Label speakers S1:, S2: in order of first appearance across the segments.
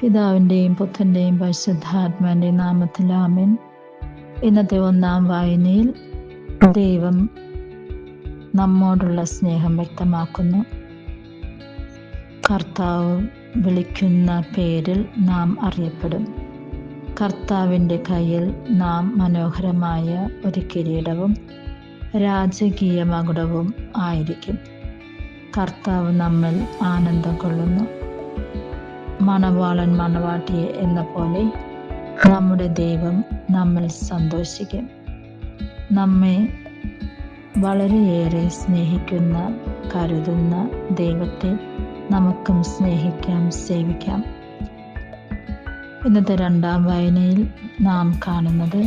S1: പിതാവിന്റെയും പുത്രന്റെയും പരിശുദ്ധാത്മാവിന്റെയും നാമത്തിൽ ആമേൻ. ഇന്നത്തെ ഒന്നാം വായനയിൽ ദൈവം നമ്മോടുള്ള സ്നേഹം വ്യക്തമാക്കുന്നു. കർത്താവ് വിളിക്കുന്ന പേരിൽ നാം അറിയപ്പെടും. കർത്താവിന്റെ കയ്യിൽ നാം മനോഹരമായ ഒരു കിരീടവും രാജകീയ മകുടവും ആയിരിക്കും. കർത്താവ് നമ്മൾ ആനന്ദം കൊള്ളുന്നു. മണവാളൻ മണവാട്ടിയെ എന്ന പോലെ നമ്മുടെ ദൈവം നമ്മിൽ സന്തോഷിക്കും. നമ്മെ വളരെയേറെ സ്നേഹിക്കുന്ന കരുതുന്ന ദൈവത്തെ നമുക്കും സ്നേഹിക്കാം സേവിക്കാം. ഇന്നത്തെ രണ്ടാം വായനയിൽ നാം കാണുന്നത്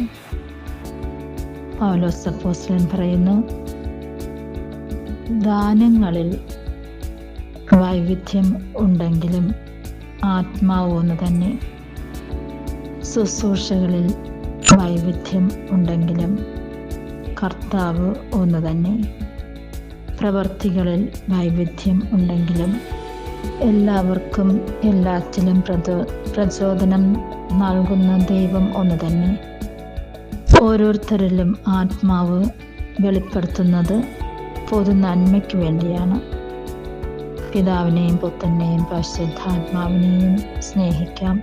S1: പൗലോസപ്പോസ്ലൻ പറയുന്നു ദാനങ്ങളിൽ വൈവിധ്യം ഉണ്ടെങ്കിലും ആത്മാവ് ഒന്ന് തന്നെ ശുശ്രൂഷകളിൽ വൈവിധ്യം ഉണ്ടെങ്കിലും കർത്താവ് ഒന്ന് തന്നെ പ്രവർത്തികളിൽ വൈവിധ്യം ഉണ്ടെങ്കിലും എല്ലാവർക്കും എല്ലാറ്റിലും പ്രചോ പ്രചോദനം നൽകുന്ന ദൈവം ഒന്ന് തന്നെ ഓരോരുത്തരിലും ആത്മാവ് വെളിപ്പെടുത്തുന്നത് പൊതു നന്മയ്ക്ക് വേണ്ടിയാണ്. പിതാവിനെയും പുത്രനെയും പരിശുദ്ധാത്മാവിനെയും സ്നേഹിക്കാം.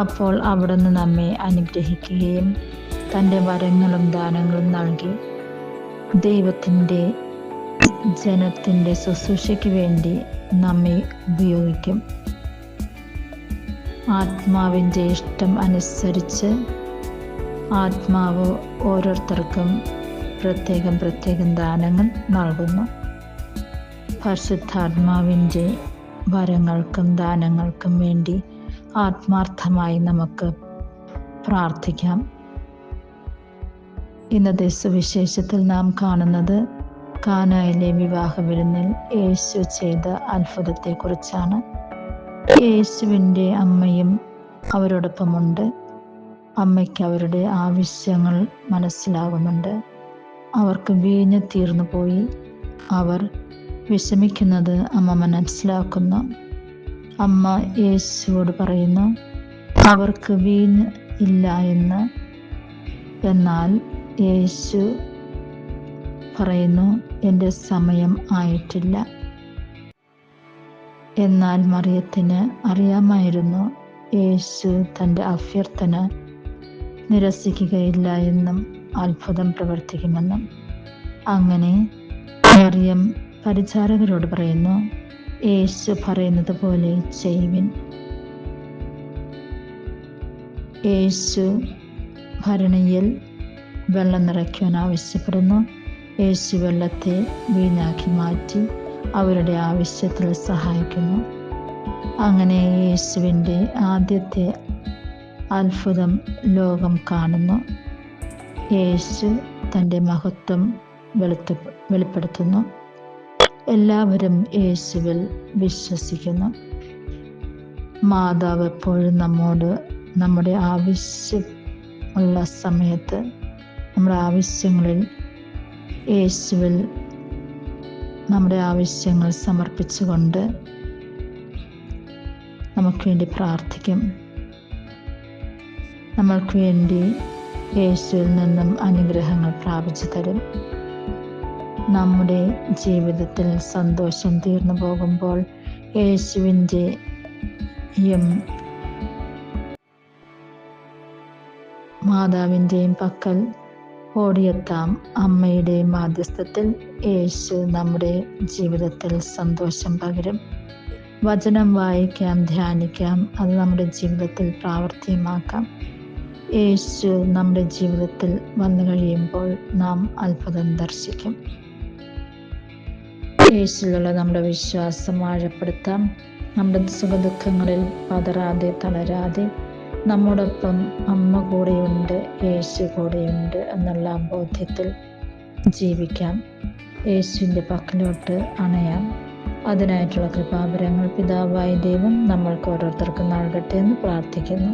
S1: അപ്പോൾ അവിടുന്ന് നമ്മെ അനുഗ്രഹിക്കുകയും തന്റെ വരങ്ങളും ദാനങ്ങളും നൽകി ദൈവത്തിന്റെ ജനത്തിന്റെ ശുശ്രൂഷയ്ക്ക് വേണ്ടി നമ്മെ ഉപയോഗിക്കും. ആത്മാവിന്റെ ഇഷ്ടം അനുസരിച്ച് ആത്മാവ് ഓരോരുത്തർക്കും പ്രത്യേകം പ്രത്യേകം ദാനങ്ങൾ നൽകുന്നു. പരിശുദ്ധാത്മാവിന്റെ വരങ്ങൾക്കും ദാനങ്ങൾക്കും വേണ്ടി ആത്മാർത്ഥമായി നമുക്ക് പ്രാർത്ഥിക്കാം. ഇന്നത്തെ സുവിശേഷത്തിൽ നാം കാണുന്നത് കാനായിലെ വിവാഹ വിരുന്നിൽ യേശു ചെയ്ത അത്ഭുതത്തെക്കുറിച്ചാണ്. യേശുവിന്റെ അമ്മയും അവരോടൊപ്പമുണ്ട്. അമ്മയ്ക്ക് അവരുടെ ആവശ്യങ്ങൾ മനസ്സിലാകുന്നുണ്ട്. അവർക്ക് വീഞ്ഞ് തീർന്നു പോയി അവർ വിഷമിക്കുന്നത് അമ്മ മനസ്സിലാക്കുന്നു. അമ്മ യേശുവോട് പറയുന്നു അവർക്ക് വീഞ്ഞ് ഇല്ല എന്ന്. എന്നാൽ യേശു പറയുന്നു എന്റെ സമയം ആയിട്ടില്ല. എന്നാൽ മറിയത്തിന് അറിയാമായിരുന്നു യേശു തന്റെ അഭ്യർത്ഥന നിരസിക്കുകയില്ല എന്നും അത്ഭുതം പ്രവർത്തിക്കുമെന്നും. അങ്ങനെ മറിയം പരിചാരകരോട് പറയുന്നു യേശു പറയുന്നത് പോലെ ചെയ്യുവിൻ. യേശു ഭരണിയിൽ വെള്ളം നിറയ്ക്കുവാൻ ആവശ്യപ്പെടുന്നു. യേശു വെള്ളത്തെ വീഞ്ഞാക്കി മാറ്റി അവരുടെ ആവശ്യത്തിൽ സഹായിക്കുന്നു. അങ്ങനെ യേശുവിന്റെ ആദ്യത്തെ അത്ഭുതം ലോകം കാണുന്നു. യേശു തന്റെ മഹത്വം വെളുത്ത് വെളിപ്പെടുത്തുന്നു. എല്ലാവരും യേശുവിൽ വിശ്വസിക്കുന്നു. മാതാവ് എപ്പോഴും നമ്മോട് നമ്മുടെ ആവശ്യം ഉള്ള സമയത്ത് നമ്മുടെ ആവശ്യങ്ങളിൽ യേശുവിൽ നമ്മുടെ ആവശ്യങ്ങൾ സമർപ്പിച്ചുകൊണ്ട് നമുക്ക് വേണ്ടി പ്രാർത്ഥിക്കും. നമ്മൾക്ക് വേണ്ടി യേശുവിൽ നിന്നും അനുഗ്രഹങ്ങൾ പ്രാപിച്ചു തരും. നമ്മുടെ ജീവിതത്തിൽ സന്തോഷം തീർന്നു പോകുമ്പോൾ യേശുവിന്റെ യും മാതാവിന്റെയും പക്കൽ ഓടിയെത്താം അമ്മയുടെ മാധ്യസ്ഥത്തിൽ യേശു നമ്മുടെ ജീവിതത്തിൽ സന്തോഷം പകരും. വചനം വായിക്കാം ധ്യാനിക്കാം അത് നമ്മുടെ ജീവിതത്തിൽ പ്രാവർത്തികമാക്കാം. യേശു നമ്മുടെ ജീവിതത്തിൽ വന്നു കഴിയുമ്പോൾ നാം അത്ഭുതം ദർശിക്കും. യേശുവിലുള്ള നമ്മുടെ വിശ്വാസം ആഴപ്പെടുത്താം. നമ്മുടെ സുഖദുഃഖങ്ങളിൽ പതറാതെ തളരാതെ നമ്മോടൊപ്പം അമ്മ കൂടെയുണ്ട് യേശു കൂടെയുണ്ട് എന്നുള്ള ബോധ്യത്തിൽ ജീവിക്കാം. യേശുവിന്റെ പക്കലോട്ട് അണയാം. അതിനായിട്ടുള്ള കൃപാപരങ്ങൾ പിതാവായ ദൈവം നമ്മൾക്ക് ഓരോരുത്തർക്കും നൽകട്ടെ എന്ന് പ്രാർത്ഥിക്കുന്നു.